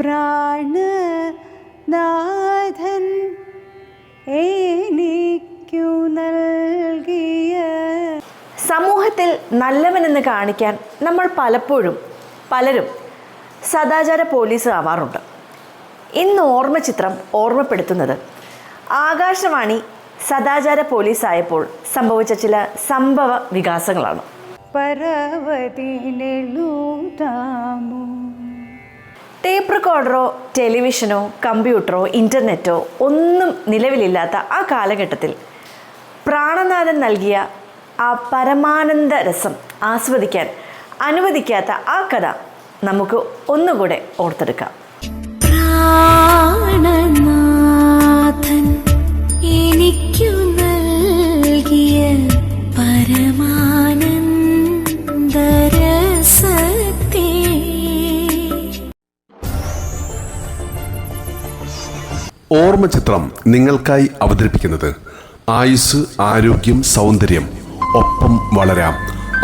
പ്രാണനാഥൻ എനിക്കു നൽകിയ. സമൂഹത്തിൽ നല്ലവനെന്ന് കാണിക്കാൻ നമ്മൾ പലപ്പോഴും പലരും സദാചാര പോലീസ് ആവാറുണ്ട്. ഇന്ന് ഓർമ്മ ചിത്രം ഓർമ്മപ്പെടുത്തുന്നത് ആകാശവാണി സദാചാര പോലീസ് ആയപ്പോൾ സംഭവിച്ച ചില സംഭവ വികാസങ്ങളാണ്. പരവതിനെഴുതാമോ ടേപ്പ് റെക്കോർഡറോ ടെലിവിഷനോ കമ്പ്യൂട്ടറോ ഇന്റർനെറ്റോ ഒന്നും നിലവിലില്ലാത്ത ആ കാലഘട്ടത്തിൽ പ്രാണനാഥൻ നൽകിയ ആ പരമാനന്ദ രസം ആസ്വദിക്കാൻ അനുവദിക്കാത്ത ആ കഥ നമുക്ക് ഒന്നുകൂടെ ഓർത്തെടുക്കാം. ഓർമ്മ ചിത്രം നിങ്ങൾക്കായി അവതരിപ്പിക്കുന്നത്. ആയുസ് ആരോഗ്യം സൗന്ദര്യം ഒപ്പം വളരാം.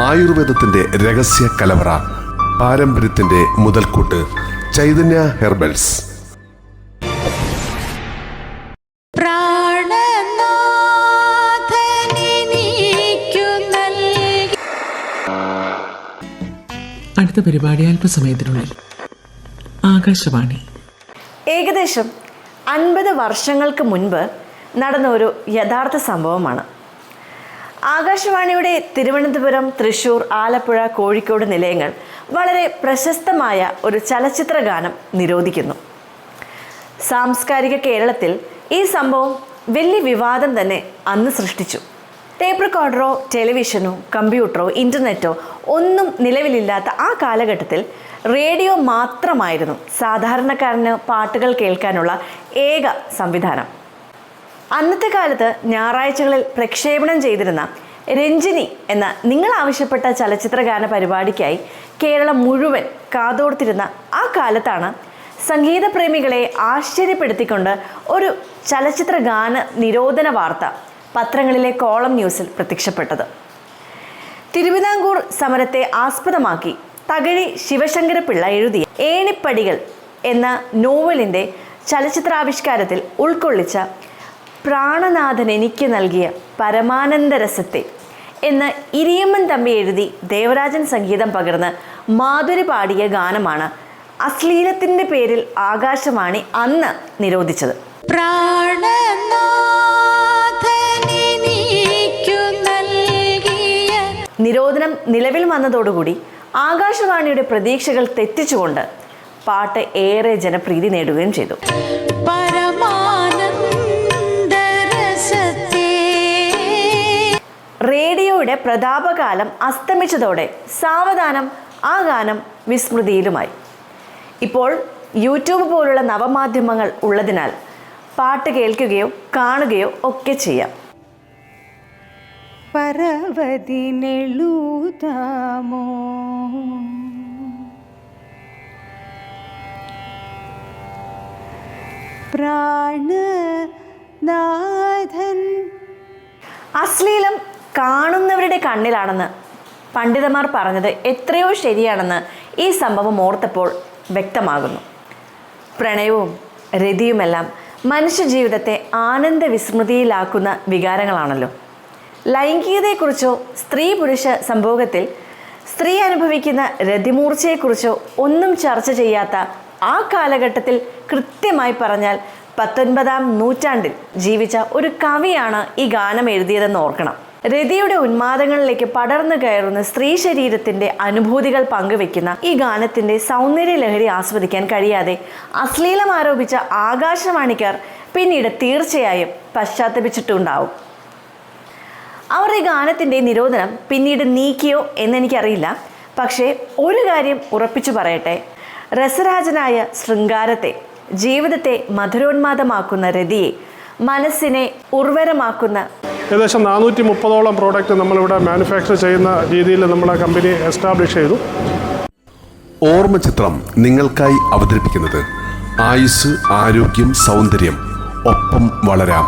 ആയുർവേദത്തിന്റെ രഹസ്യ കലവറ പാരമ്പര്യത്തിന്റെ മുതൽക്കൂട്ട് ചൈതന്യ ഹെർബൽസ്. അടുത്ത പരിപാടി അല്പസമയത്തിനുള്ളിൽ. ആകാശവാണി. ഏകദേശം അൻപത് വർഷങ്ങൾക്ക് മുൻപ് നടന്ന ഒരു യഥാർത്ഥ സംഭവമാണ്. ആകാശവാണിയുടെ തിരുവനന്തപുരം തൃശൂർ ആലപ്പുഴ കോഴിക്കോട് നിലയങ്ങൾ വളരെ പ്രശസ്തമായ ഒരു ചലച്ചിത്ര ഗാനം നിരോധിക്കുന്നു. സാംസ്കാരിക കേരളത്തിൽ ഈ സംഭവം വലിയ വിവാദം തന്നെ അന്ന് സൃഷ്ടിച്ചു. ടേപ്പ് റെക്കോർഡറോ ടെലിവിഷനോ കമ്പ്യൂട്ടറോ ഇന്റർനെറ്റോ ഒന്നും നിലവിലില്ലാത്ത ആ കാലഘട്ടത്തിൽ റേഡിയോ മാത്രമായിരുന്നു സാധാരണക്കാരന് പാട്ടുകൾ കേൾക്കാനുള്ള ഏക സംവിധാനം. അന്നത്തെ കാലത്ത് ഞായറാഴ്ചകളിൽ പ്രക്ഷേപണം ചെയ്തിരുന്ന രഞ്ജിനി എന്ന നിങ്ങൾ ആവശ്യപ്പെട്ട ചലച്ചിത്രഗാന പരിപാടിക്കായി കേരളം മുഴുവൻ കാതോർത്തിരുന്ന ആ കാലത്താണ് സംഗീതപ്രേമികളെ ആശ്ചര്യപ്പെടുത്തിക്കൊണ്ട് ഒരു ചലച്ചിത്ര ഗാന നിരോധന വാർത്ത പത്രങ്ങളിലെ കോളം ന്യൂസിൽ പ്രത്യക്ഷപ്പെട്ടത്. തിരുവിതാംകൂർ സമരത്തെ ആസ്പദമാക്കി തകഴി ശിവശങ്കരപിള്ള എഴുതിയ ഏണിപ്പടികൾ എന്ന നോവലിന്റെ ചലച്ചിത്രാവിഷ്കാരത്തിൽ ഉൾക്കൊള്ളിച്ച പ്രാണനാഥൻ എനിക്ക് നൽകിയ പരമാനന്ദരസത്തെ എന്ന് ഇരിയമ്മൻ തമ്പി എഴുതി ദേവരാജൻ സംഗീതം പകർന്ന് മാധുരി പാടിയ ഗാനമാണ് അശ്ലീലത്തിന്റെ പേരിൽ ആകാശവാണി അന്ന് നിരോധിച്ചത്. പ്രാണനാഥൻ നിരോധനം നിലവിൽ വന്നതോടുകൂടി ആകാശവാണിയുടെ പ്രതീക്ഷകൾ തെറ്റിച്ചുകൊണ്ട് പാട്ട് ഏറെ ജനപ്രീതി നേടുകയും ചെയ്തു. റേഡിയോയുടെ പ്രതാപകാലം അസ്തമിച്ചതോടെ സാവധാനം ആ ഗാനം വിസ്മൃതിയിലുമായി. ഇപ്പോൾ യൂട്യൂബ് പോലുള്ള നവമാധ്യമങ്ങൾ ഉള്ളതിനാൽ പാട്ട് കേൾക്കുകയോ കാണുകയോ ഒക്കെ ചെയ്യാം. പരവതിനെഴുതാമോ പ്രാണനാഥൻ. അശ്ലീലം കാണുന്നവരുടെ കണ്ണിലാണെന്ന് പണ്ഡിതന്മാർ പറഞ്ഞത് എത്രയോ ശരിയാണെന്ന് ഈ സംഭവം ഓർത്തപ്പോൾ വ്യക്തമാകുന്നു. പ്രണയവും രതിയുമെല്ലാം മനുഷ്യജീവിതത്തെ ആനന്ദ വിസ്മൃതിയിലാക്കുന്ന വികാരങ്ങളാണല്ലോ. ലൈംഗികതയെക്കുറിച്ചോ സ്ത്രീ പുരുഷ സംഭോഗത്തിൽ സ്ത്രീ അനുഭവിക്കുന്ന രതിമൂർച്ചയെക്കുറിച്ചോ ഒന്നും ചർച്ച ചെയ്യാത്ത ആ കാലഘട്ടത്തിൽ കൃത്യമായി പറഞ്ഞാൽ പത്തൊൻപതാം നൂറ്റാണ്ടിൽ ജീവിച്ച ഒരു കവിയാണ് ഈ ഗാനം എഴുതിയതെന്ന് ഓർക്കണം. രതിയുടെ ഉന്മാദങ്ങളിലേക്ക് പടർന്നു കയറുന്ന സ്ത്രീ ശരീരത്തിന്റെ അനുഭൂതികൾ പങ്കുവെക്കുന്ന ഈ ഗാനത്തിന്റെ സൗന്ദര്യ ലഹരി ആസ്വദിക്കാൻ കഴിയാതെ അശ്ലീലം ആരോപിച്ച ആകാശവാണിക്കാർ പിന്നീട് തീർച്ചയായും പശ്ചാത്തപിച്ചിട്ടുണ്ടാവും. അവർ ഈ ഗാനത്തിന്റെ നിരോധനം പിന്നീട് നീക്കിയോ എന്നെനിക്കറിയില്ല. പക്ഷേ ഒരു കാര്യം ഉറപ്പിച്ചു പറയട്ടെ. രസരാജനായ ശൃംഗാരത്തെ ജീവിതത്തെ മധുരോന്മാദമാക്കുന്ന രതിയെ മനസ്സിനെ ഉർവരമാക്കുന്ന ഏകദേശം നാനൂറ്റി മുപ്പതോളം പ്രോഡക്റ്റ് നമ്മളിവിടെ മാനുഫാക്ചർ ചെയ്യുന്ന രീതിയിൽ നമ്മളെ കമ്പനി എസ്റ്റാബ്ലിഷ് ചെയ്തു. ഓർമ്മ ചിത്രം നിങ്ങൾക്കായി അവതരിപ്പിക്കുന്നത് ആയുസ് ആരോഗ്യം സൗന്ദര്യം ഒപ്പം വളരാം.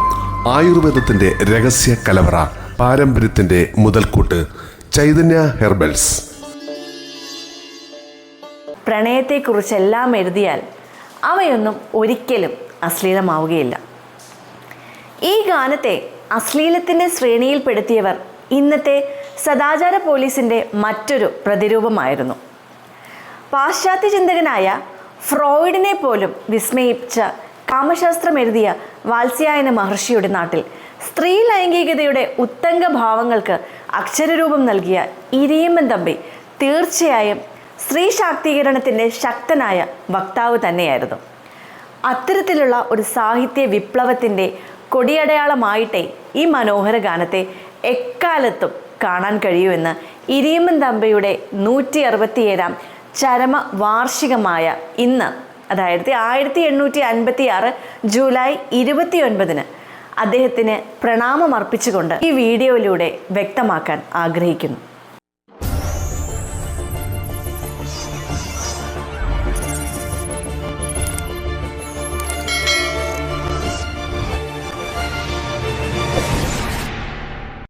ആയുർവേദത്തിന്റെ രഹസ്യ കലവറ പാരമ്പര്യത്തിന്റെ മുതൽക്കൂട്ട് ചൈതന്യ ഹെർബൽസ്. പ്രണയത്തെക്കുറിച്ചെല്ലാം എഴുതിയാൽ അവയൊന്നും ഒരിക്കലും അശ്ലീലമാവുകയില്ല. ഈ ഗാനത്തെ അശ്ലീലത്തിന്റെ ശ്രേണിയിൽപ്പെടുത്തിയവർ ഇന്നത്തെ സദാചാര പോലീസിന്റെ മറ്റൊരു പ്രതിരൂപമായിരുന്നു. പാശ്ചാത്യ ചിന്തകനായ ഫ്രോയിഡിനെ പോലും വിസ്മയിച്ച കാമശാസ്ത്രം എഴുതിയ വാത്സ്യായന മഹർഷിയുടെ നാട്ടിൽ സ്ത്രീ ലൈംഗികതയുടെ ഉത്തംഗ ഭാവങ്ങൾക്ക് അക്ഷരരൂപം നൽകിയ ഇരിയമ്മൻ തമ്പി തീർച്ചയായും സ്ത്രീ ശാക്തീകരണത്തിന്റെ ശക്തനായ വക്താവ് തന്നെയായിരുന്നു. അത്തരത്തിലുള്ള ഒരു സാഹിത്യ വിപ്ലവത്തിന്റെ കൊടിയടയാളമായിട്ടേ ഈ മനോഹര ഗാനത്തെ എക്കാലത്തും കാണാൻ കഴിയുമെന്ന് ഇരിയമ്മൻ തമ്പിയുടെ നൂറ്റി അറുപത്തിയേഴാം ചരമ വാർഷികമായ ഇന്ന് അതായത് ആയിരത്തി എണ്ണൂറ്റി അൻപത്തി ആറ് ജൂലൈ ഇരുപത്തി ഒൻപതിന് അദ്ദേഹത്തിന് പ്രണാമം അർപ്പിച്ചുകൊണ്ട് ഈ വീഡിയോയിലൂടെ വ്യക്തമാക്കാൻ ആഗ്രഹിക്കുന്നു.